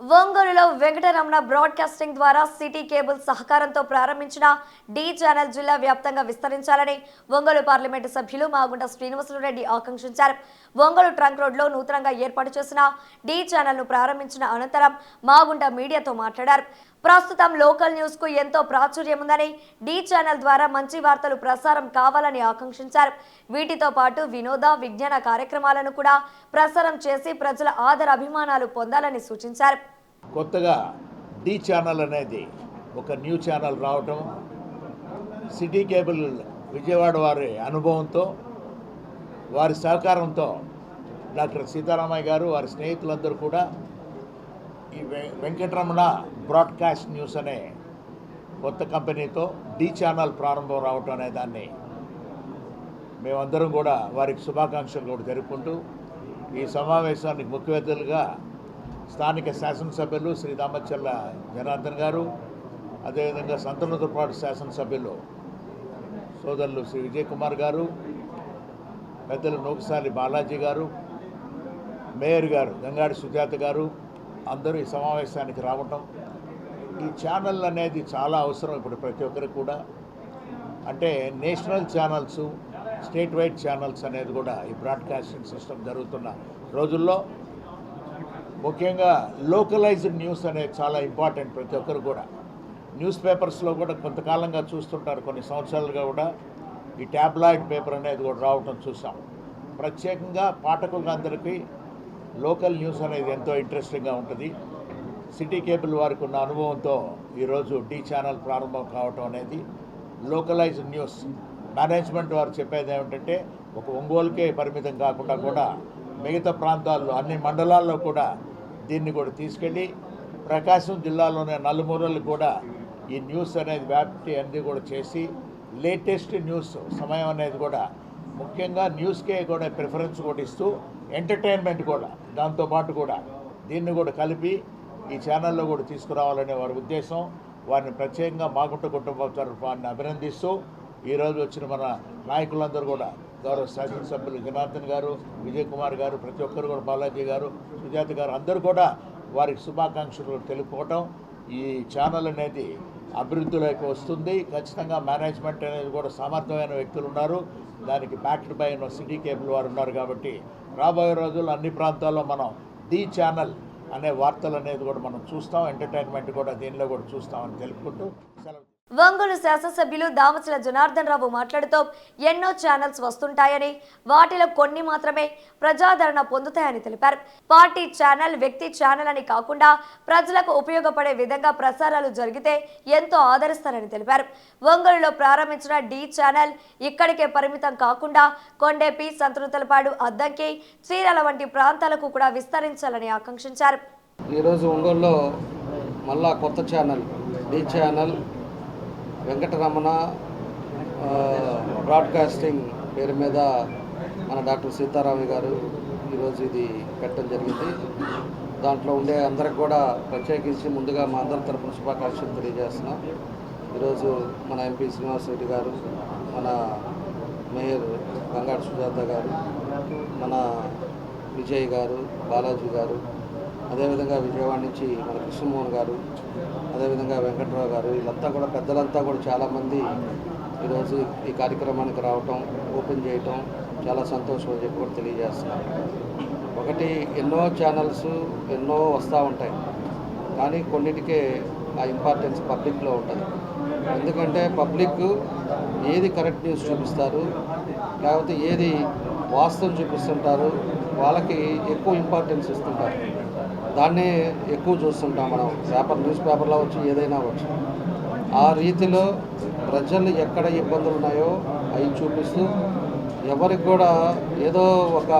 ఒంగోలులో వెంకటరమణ బ్రాడ్కాస్టింగ్ ద్వారా city cable సహకారంతో ప్రారంభించిన డి ఛానల్ జిల్లా వ్యాప్తంగా విస్తరించాలని ఒంగోలు పార్లమెంటు సభ్యులు మాగుంట శ్రీనివాసులు రెడ్డి ఆకాంక్షించారు. ఒంగోలు ట్రంక్ రోడ్లో నూతనంగా ఏర్పాటు చేసిన డి ఛానల్ను ప్రారంభించిన అనంతరం మాగుంట మీడియాతో మాట్లాడారు. ప్రస్తుతం లోకల్ న్యూస్కు ఎంతో ప్రాచుర్యం ఉందని డీ ఛానల్ ద్వారా మంచి వార్తలు ప్రసారం కావాలని ఆకాంక్షించారు. వీటితో పాటు వినోద విజ్ఞాన కార్యక్రమాలను కూడా ప్రసారం చేసి ప్రజల ఆదర అభిమానాలు పొందాలని సూచించారు. కొత్తగా డి ఛానల్ అనేది ఒక న్యూ ఛానల్ రావటం సిటీ కేబుల్ విజయవాడ వారి అనుభవంతో వారి సహకారంతో డాక్టర్ సీతారామయ్య గారు వారి స్నేహితులందరూ కూడా ఈ వెంకటరమణ బ్రాడ్కాస్ట్ న్యూస్ అనే కొత్త కంపెనీతో డి ఛానల్ ప్రారంభం రావటం అనే దాన్ని మేమందరం కూడా వారికి శుభాకాంక్షలు కూడా జరుపుకుంటూ ఈ సమావేశానికి ముఖ్య అతిథులుగా స్థానిక శాసనసభ్యులు శ్రీ దామచల్ల జనార్దన్ గారు అదేవిధంగా సంతనోతపాటు శాసనసభ్యులు సోదరులు శ్రీ విజయ్ కుమార్ గారు పెద్దలు నూకసాలి బాలాజీ గారు మేయర్ గారు గంగాడి సుజాత గారు అందరూ ఈ సమావేశానికి రావటం ఈ ఛానల్ అనేది చాలా అవసరం ఇప్పుడు ప్రతి ఒక్కరికి కూడా. అంటే national channels state wide channels అనేది కూడా ఈ బ్రాడ్కాస్టింగ్ సిస్టమ్ జరుగుతున్న రోజుల్లో. ముఖ్యంగా లోకలైజ్డ్ న్యూస్ అనేది చాలా ఇంపార్టెంట్ ప్రతి ఒక్కరు కూడా. న్యూస్ పేపర్స్లో కూడా కొంతకాలంగా చూస్తుంటారు కొన్ని సంవత్సరాలుగా కూడా. ఈ ట్యాబ్లాయిడ్ పేపర్ అనేది కూడా రావటం చూసాం. ప్రత్యేకంగా పాఠకులందరికీ లోకల్ న్యూస్ అనేది ఎంతో ఇంట్రెస్టింగ్గా ఉంటుంది. సిటీ కేబుల్ వారికి ఉన్న అనుభవంతో ఈరోజు డి ఛానల్ ప్రారంభం కావటం అనేది లోకలైజ్డ్ న్యూస్. మేనేజ్మెంట్ వారు చెప్పేది ఏమిటంటే ఒక ఒంగోలుకే పరిమితం కాకుండా కూడా మిగతా ప్రాంతాల్లో అన్ని మండలాల్లో కూడా దీన్ని కూడా తీసుకెళ్ళి ప్రకాశం జిల్లాలోనే నలుమూలలు కూడా ఈ న్యూస్ అనేది వ్యాప్తి అనేది కూడా చేసి లేటెస్ట్ న్యూస్ సమయం అనేది కూడా ముఖ్యంగా న్యూస్కే కూడా ప్రిఫరెన్స్ కూడా ఇస్తూ ఎంటర్టైన్మెంట్ కూడా దాంతోపాటు కూడా దీన్ని కూడా కలిపి ఈ ఛానల్లో కూడా తీసుకురావాలనే వారి ఉద్దేశం. వారిని ప్రత్యేకంగా మాగుంట కుటుంబం తరఫాన్ని అభినందిస్తూ ఈరోజు వచ్చిన మన నాయకులందరూ కూడా గౌరవ శాసనసభ్యులు జనార్దన్ గారు విజయ్ కుమార్ గారు ప్రతి ఒక్కరు కూడా బాలాజీ గారు సుజాత గారు అందరూ కూడా వారికి శుభాకాంక్షలు తెలుపుకోవటం ఈ ఛానల్ అనేది అభివృద్ధిలోకి వస్తుంది. ఖచ్చితంగా మేనేజ్మెంట్ అనేది కూడా సమర్థమైన వ్యక్తులు ఉన్నారు. దానికి బ్యాక్డ్ బై సిటీ కేబుల్ వారు ఉన్నారు కాబట్టి రాబోయే రోజుల్లో అన్ని ప్రాంతాల్లో మనం ది ఛానల్ అనే వార్తలు అనేది కూడా మనం చూస్తాం ఎంటర్టైన్మెంట్ కూడా దీనిలో కూడా చూస్తామని తెలుపుకుంటూ సెలవు ఒంగోలు శాసనసభ్యులు దామచల జనార్దన్ రావు మాట్లాడుతూ ఎన్నో ఛానల్స్ వస్తుంటాయని వాటిలో కొన్ని మాత్రమే ప్రజాదరణ పొందుతాయని తెలిపారు. పార్టీ ఛానల్ వ్యక్తి ఛానల్ అని కాకుండా ప్రజలకు ఉపయోగపడే విధంగా ప్రసారాలు జరిగితే ఎంతో ఆదరిస్తారని తెలిపారు. ఒంగోలులో ప్రారంభించిన డి ఛానల్ ఇక్కడికే పరిమితం కాకుండా కొండేపి సంతృతలపాడు అద్దంకి చీరల వంటి ప్రాంతాలకు కూడా విస్తరించాలని ఆకాంక్షించారు. ఈరోజు ఒంగోలులో మళ్ళా కొత్త channel D channel Venkataramana broadcasting పేరు మీద మన డాక్టర్ సీతారామి గారు ఈరోజు ఇది పెట్టడం జరిగింది. దాంట్లో ఉండే అందరికి కూడా ప్రత్యేకించి ముందుగా మా అందరి తరపున శుభాకాంక్షలు తెలియజేస్తున్నాం. ఈరోజు మన ఎంపీ శ్రీనివాసరెడ్డి గారు మన మేయర్ గంగాడు సుజాత గారు మన విజయ్ గారు బాలాజీ గారు అదేవిధంగా విజయవాడ నుంచి మన కృష్ణమోహన్ గారు అదేవిధంగా వెంకట్రావు గారు వీళ్ళంతా కూడా పెద్దలంతా కూడా చాలామంది ఈరోజు ఈ కార్యక్రమానికి రావటం ఓపెన్ చేయటం చాలా సంతోషం అని చెప్పి కూడా తెలియజేస్తున్నారు. ఒకటి ఎన్నో ఛానల్స్ ఎన్నో వస్తూ ఉంటాయి. కానీ కొన్నిటికే ఆ ఇంపార్టెన్స్ పబ్లిక్లో ఉంటుంది. ఎందుకంటే పబ్లిక్ ఏది కరెక్ట్ న్యూస్ చూపిస్తారు లేకపోతే ఏది వాస్తవం చూపిస్తుంటారు వాళ్ళకి ఎక్కువ ఇంపార్టెన్స్ ఇస్తుంటారు. దాన్నే ఎక్కువ చూస్తుంటాం మనం. పేపర్ న్యూస్ పేపర్లో వచ్చి ఏదైనా వచ్చు. ఆ రీతిలో ప్రజలు ఎక్కడ ఇబ్బందులు ఉన్నాయో అవి చూపిస్తూ ఎవరికి కూడా ఏదో ఒక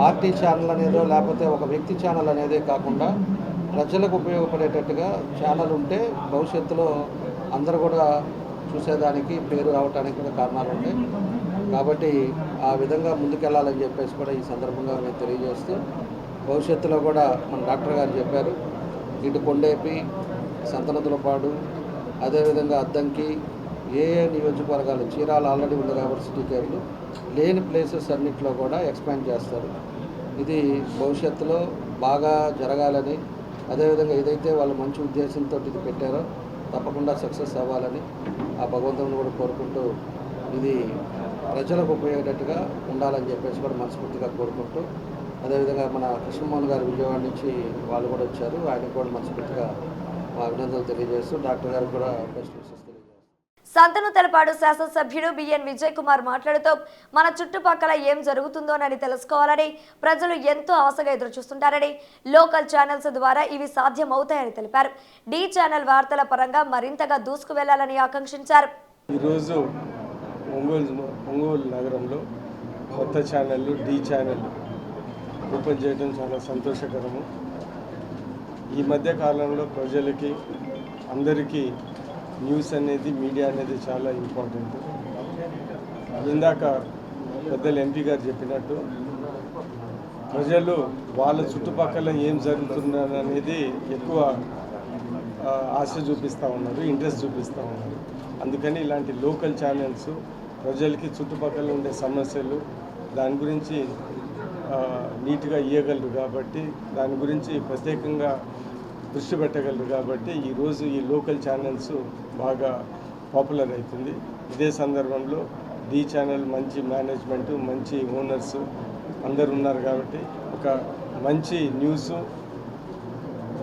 పార్టీ ఛానల్ అనేదో లేకపోతే ఒక వ్యక్తి ఛానల్ అనేదే కాకుండా ప్రజలకు ఉపయోగపడేటట్టుగా ఛానల్ ఉంటే భవిష్యత్తులో అందరూ కూడా చూసేదానికి పేరు రావడానికి కూడా కారణాలు ఉంటాయి. కాబట్టి ఆ విధంగా ముందుకెళ్ళాలని చెప్పేసి కూడా ఈ సందర్భంగా మేము తెలియజేస్తూ భవిష్యత్తులో కూడా మన డాక్టర్ గారు చెప్పారు ఇటు కొండేపి సంతనతులపాడు అదేవిధంగా అద్దంకి ఏ ఏ నియోజకవర్గాలు చీరాల ఆల్రెడీ ఉంది కాబట్టి సిటీ కేర్లు లేని ప్లేసెస్ అన్నింటిలో కూడా ఎక్స్పాండ్ చేస్తారు. ఇది భవిష్యత్తులో బాగా జరగాలని అదేవిధంగా ఏదైతే వాళ్ళు మంచి ఉద్దేశంతో ఇది పెట్టారో తప్పకుండా సక్సెస్ అవ్వాలని ఆ భగవంతుని కూడా కోరుకుంటూ ఇది ప్రజలకు ఉపయోగేటట్టుగా ఉండాలని చెప్పేసి కూడా మనస్ఫూర్తిగా కోరుకుంటూ అదేవిధంగా మన కృష్ణమోహన్ గారు విజయవాడ నుంచి వాళ్ళు కూడా వచ్చారు. ఆయనకు కూడా మనస్ఫూర్తిగా మా అభినందనలు తెలియజేస్తూ డాక్టర్ గారికి కూడా బెస్ట్ విషెస్ సంతను తెలపాడు శాసనసభ్యుడు బిఎన్ విజయ్ కుమార్ మాట్లాడుతూ మన చుట్టుపక్కల ఏం జరుగుతుందోనని తెలుసుకోవాలని ప్రజలు ఎంతో ఆశగా ఎదురుచూస్తుంటారని లోకల్ ఛానల్స్ ద్వారా ఇవి సాధ్యమవుతాయని తెలిపారు. డి ఛానల్ వార్తల పరంగా మరింతగా దూసుకు వెళ్ళాలని ఆకాంక్షించారు. ఈరోజు ఒంగోలు ఒంగోలు నగరంలో కొత్త ఛానల్ డి ఛానల్ ఓపెన్ చేయడం చాలా సంతోషకరము. ఈ మధ్య కాలంలో ప్రజలకి అందరికీ న్యూస్ అనేది మీడియా అనేది చాలా ఇంపార్టెంట్. ఇందాక పెద్దలు ఎంపీ గారు చెప్పినట్టు ప్రజలు వాళ్ళ చుట్టుపక్కల ఏం జరుగుతున్నారు అనేది ఎక్కువ ఆశ చూపిస్తూ ఉన్నారు ఇంట్రెస్ట్ చూపిస్తూ ఉన్నారు. అందుకని ఇలాంటి లోకల్ ఛానల్స్ ప్రజలకి చుట్టుపక్కల ఉండే సమస్యలు దాని గురించి నీట్గా ఇవ్వగలరు కాబట్టి దాని గురించి ప్రత్యేకంగా దృష్టి పెట్టగలరు కాబట్టి ఈరోజు ఈ లోకల్ ఛానల్స్ బాగా పాపులర్ అవుతుంది. ఇదే సందర్భంలో డి ఛానల్ మంచి మేనేజ్మెంట్ మంచి ఓనర్స్ అందరు ఉన్నారు కాబట్టి ఒక మంచి న్యూస్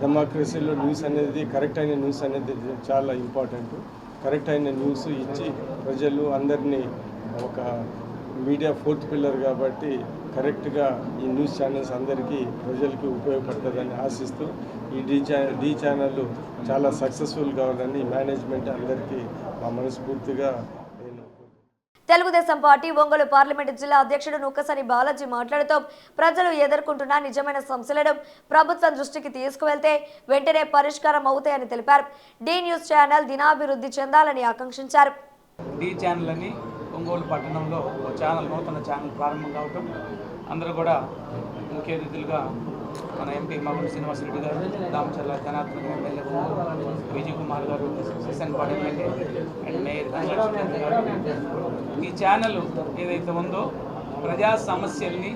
డెమోక్రసీలో న్యూస్ అనేది కరెక్ట్ అయిన న్యూస్ అనేది చాలా ఇంపార్టెంట్. కరెక్ట్ అయిన న్యూస్ ఇచ్చి ప్రజలు అందరినీ ఒక మీడియా ఫోర్త్ పిల్లర్ కాబట్టి కరెక్ట్గా ఈ న్యూస్ ఛానల్స్ అందరికీ ప్రజలకి ఉపయోగపడుతుందని ఆశిస్తూ ఈ డి ఛానల్ డి ఛానల్ చాలా సక్సెస్ఫుల్ కావాలని మేనేజ్మెంట్ అందరికీ మా మనస్ఫూర్తిగా నేను తెలుగుదేశం పార్టీ ఒంగోలు పార్లమెంటు జిల్లా అధ్యక్షుడు నూకసని బాలాజీ మాట్లాడుతూ ప్రజలు ఎదుర్కొంటున్న నిజమైన సమస్యలను ప్రభుత్వం దృష్టికి తీసుకువెళ్తే వెంటనే పరిష్కారం అవుతాయని తెలిపారు. డి న్యూస్ ఛానల్ దినాభివృద్ధి చెందాలని ఆకాంక్షించారు. డి ఛానల్ అని ఒంగోలు పట్టణంలో ఒక ఛానల్ నూతన ఛానల్ ప్రారంభం కావటం. అందరూ కూడా ముఖ్య అతిథులుగా మన ఎంపీ మగుడు శ్రీనివాసరెడ్డి గారు దామచర్ల జనార్దన్ ఎమ్మెల్యే విజయ్ కుమార్ గారు సిసన్పాడు ఎమ్మెల్యే అండ్ మేయర్ ధనలక్ష్మి గారు. ఈ ఛానల్ ఏదైతే ఉందో ప్రజా సమస్యల్ని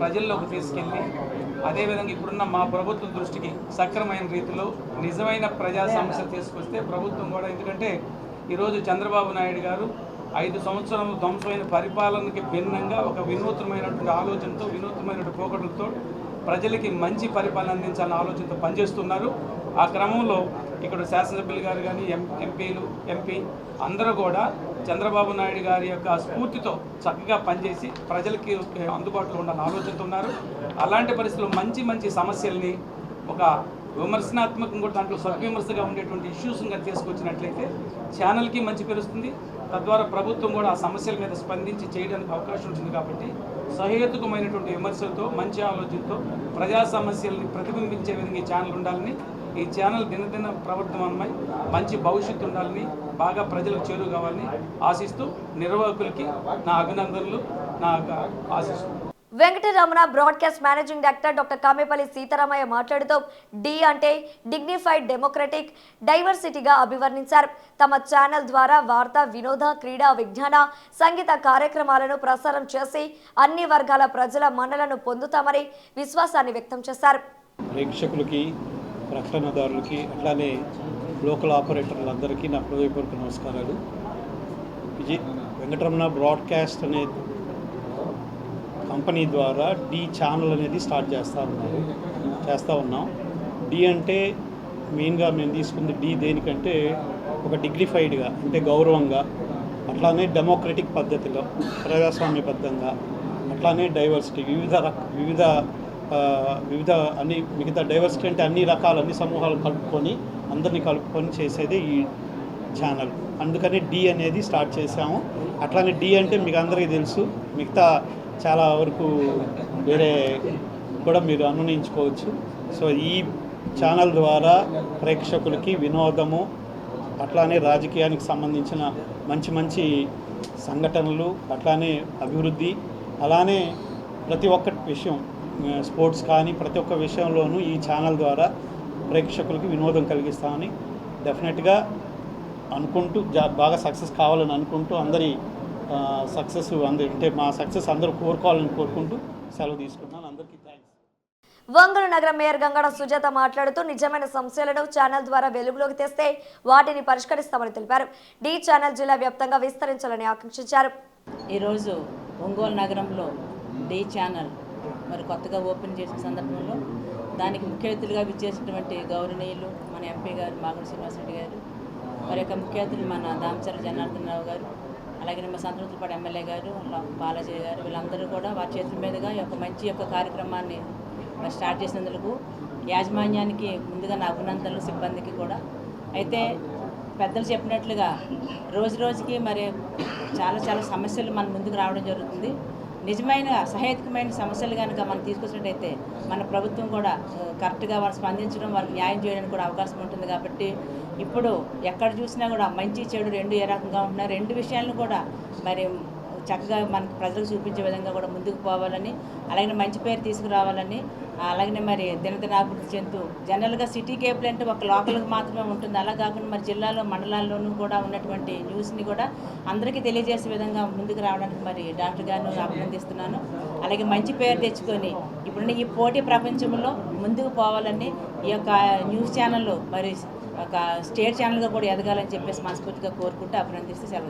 ప్రజల్లోకి తీసుకెళ్ళి అదేవిధంగా ఇప్పుడున్న మా ప్రభుత్వం దృష్టికి సక్రమైన రీతిలో నిజమైన ప్రజా సమస్య తీసుకొస్తే ప్రభుత్వం కూడా ఎందుకంటే ఈరోజు చంద్రబాబు నాయుడు గారు ఐదు సంవత్సరాలు ధ్వంసమైన పరిపాలనకి భిన్నంగా ఒక వినూత్నమైనటువంటి ఆలోచనతో వినూత్నమైనటువంటి పోకడలతో ప్రజలకి మంచి పరిపాలన అందించాలన్న ఆలోచనతో పనిచేస్తున్నారు. ఆ క్రమంలో ఇక్కడ శాసనసభ్యులు గారు కానీ ఎం ఎంపీలు ఎంపీ అందరూ కూడా చంద్రబాబు నాయుడు గారి యొక్క స్ఫూర్తితో చక్కగా పనిచేసి ప్రజలకి అందుబాటులో ఉండాలని ఆలోచనతో ఉన్నారు. అలాంటి పరిస్థితుల్లో మంచి మంచి సమస్యల్ని ఒక విమర్శనాత్మకంగా కూడా దాంట్లో సద్విమర్శగా ఉండేటువంటి ఇష్యూస్గా తీసుకొచ్చినట్లయితే ఛానల్కి మంచి పెరుస్తుంది తద్వారా ప్రభుత్వం కూడా ఆ సమస్యల మీద స్పందించి చేయడానికి అవకాశం ఉంటుంది కాబట్టి సహేతుకమైనటువంటి విమర్శలతో మంచి ఆలోచనతో ప్రజా సమస్యల్ని ప్రతిబింబించే విధంగా ఈ ఛానల్ ఉండాలని ఈ ఛానల్ దినదిన ప్రవర్తనమై మంచి భవిష్యత్తు ఉండాలని బాగా ప్రజలకు చేరువు కావాలని ఆశిస్తూ నిర్వాహకులకి నా అభినందనలు నా ఆశిస్తున్నాను Venkataramana broadcast managing director doctor Kamepalli Sitaramaiah మాట్లాడుతూ డి అంటే డిగ్నిఫైడ్ డెమోక్రటిక్ డైవర్సిటీగా అభివర్ణించారు. తమ ఛానల్ ద్వారా వార్త వినోద క్రీడా విజ్ఞాన సంగీత కార్యక్రమాలను ప్రసారం చేసి అన్ని వర్గాల ప్రజల మన్నలను పొందుతామని విశ్వాసాన్ని వ్యక్తం చేశారు. ప్రేక్షకులకి ప్రకటనదారులకి అట్లానే లోకల్ ఆపరేటర్లందరికీ నా హృదయపూర్వక నమస్కారాలు. విజయ్ వెంకటరమణ బ్రాడ్కాస్ట్ అనే కంపెనీ ద్వారా డి ఛానల్ అనేది స్టార్ట్ చేస్తూ ఉన్నారు. చేస్తూ ఉన్నాం. డి అంటే మెయిన్గా మేము తీసుకుంది డి దేనికంటే ఒక డిగ్నిఫైడ్గా అంటే గౌరవంగా అట్లానే డెమోక్రటిక్ పద్ధతిలో ప్రజాస్వామ్యబద్ధంగా అట్లానే డైవర్సిటీ వివిధ రక వివిధ వివిధ అన్ని మిగతా డైవర్సిటీ అంటే అన్ని రకాల అన్ని సమూహాలు కలుపుకొని అందరినీ కలుపుకొని చేసేది ఈ ఛానల్. అందుకని డి అనేది స్టార్ట్ చేసాము అట్లానే డి అంటే మీకు అందరికీ తెలుసు మిగతా చాలా వరకు వేరే కూడా మీరు అనునయించుకోవచ్చు. సో ఈ ఛానల్ ద్వారా ప్రేక్షకులకి వినోదము అట్లానే రాజకీయానికి సంబంధించిన మంచి మంచి సంఘటనలు అట్లానే అభివృద్ధి అలానే ప్రతి ఒక్క విషయం స్పోర్ట్స్ కానీ ప్రతి ఒక్క విషయంలోనూ ఈ ఛానల్ ద్వారా ప్రేక్షకులకి వినోదం కలిగిస్తామని డెఫినెట్గా అనుకుంటూ బాగా సక్సెస్ కావాలని అనుకుంటూ అందరి సక్సెస్ అందరి అంటే మా సక్సెస్ అందరూ కోరుకోవాలని కోరుకుంటూ సెలవు తీసుకుంటున్నాను. అందరికీ థ్యాంక్స్ ఒంగోలు నగర మేయర్ గంగడ సుజాత మాట్లాడుతూ నిజమైన సమస్యలను ఛానల్ ద్వారా వెలుగులోకి తెస్తే వాటిని పరిష్కరిస్తామని తెలిపారు. డి ఛానల్ జిల్లా వ్యాప్తంగా విస్తరించాలని ఆకాంక్షించారు. ఈరోజు ఒంగోలు నగరంలో డి ఛానల్ మరి కొత్తగా ఓపెన్ చేసిన సందర్భంలో దానికి ముఖ్య అతిథులుగా విచ్చేసినటువంటి గౌరవనీయులు మన ఎంపీ గారు మాగుడి శ్రీనివాసరెడ్డి గారు మరి యొక్క ముఖ్య అతిథులు మన దామచర్ల జనార్దన్ రావు గారు అలాగే మా సంతృప్తిపాడు ఎమ్మెల్యే గారు బాలాజీ గారు వీళ్ళందరూ కూడా వారి చేతుల మీదుగా ఈ యొక్క మంచి యొక్క కార్యక్రమాన్ని స్టార్ట్ చేసినందుకు యాజమాన్యానికి ముందుగా నా అభినందనలు సిబ్బందికి కూడా. అయితే పెద్దలు చెప్పినట్లుగా రోజు రోజుకి మరి చాలా చాలా సమస్యలు మన ముందుకు రావడం జరుగుతుంది. నిజమైన సహేతుకమైన సమస్యలు కనుక మనం తీసుకొచ్చినట్టయితే మన ప్రభుత్వం కూడా కరెక్ట్గా వారు స్పందించడం వారికి న్యాయం చేయడానికి కూడా అవకాశం ఉంటుంది కాబట్టి ఇప్పుడు ఎక్కడ చూసినా కూడా మంచి చెడు రెండు ఏ రకంగా ఉంటున్నాయి రెండు విషయాలను కూడా మరి చక్కగా మనకు ప్రజలకు చూపించే విధంగా కూడా ముందుకు పోవాలని అలాగే మంచి పేరు తీసుకురావాలని అలాగనే మరి దినదినాభివృద్ధి చెందుతూ జనరల్గా సిటీ కేబుల్ అంటే ఒక లోకల్కి మాత్రమే ఉంటుంది. అలా కాకుండా మరి జిల్లాలో మండలాల్లోనూ కూడా ఉన్నటువంటి న్యూస్ని కూడా అందరికీ తెలియజేసే విధంగా ముందుకు రావడానికి మరి డాక్టర్ గారిని అభినందిస్తున్నాను. అలాగే మంచి పేరు తెచ్చుకొని ఇప్పుడున్న ఈ పోటీ ప్రపంచంలో ముందుకు పోవాలని ఈ యొక్క న్యూస్ ఛానల్లో మరి ఒక స్టేట్ ఛానల్గా కూడా ఎదగాలని చెప్పేసి మనస్ఫూర్తిగా కోరుకుంటూ అభినందిస్తే సెలవు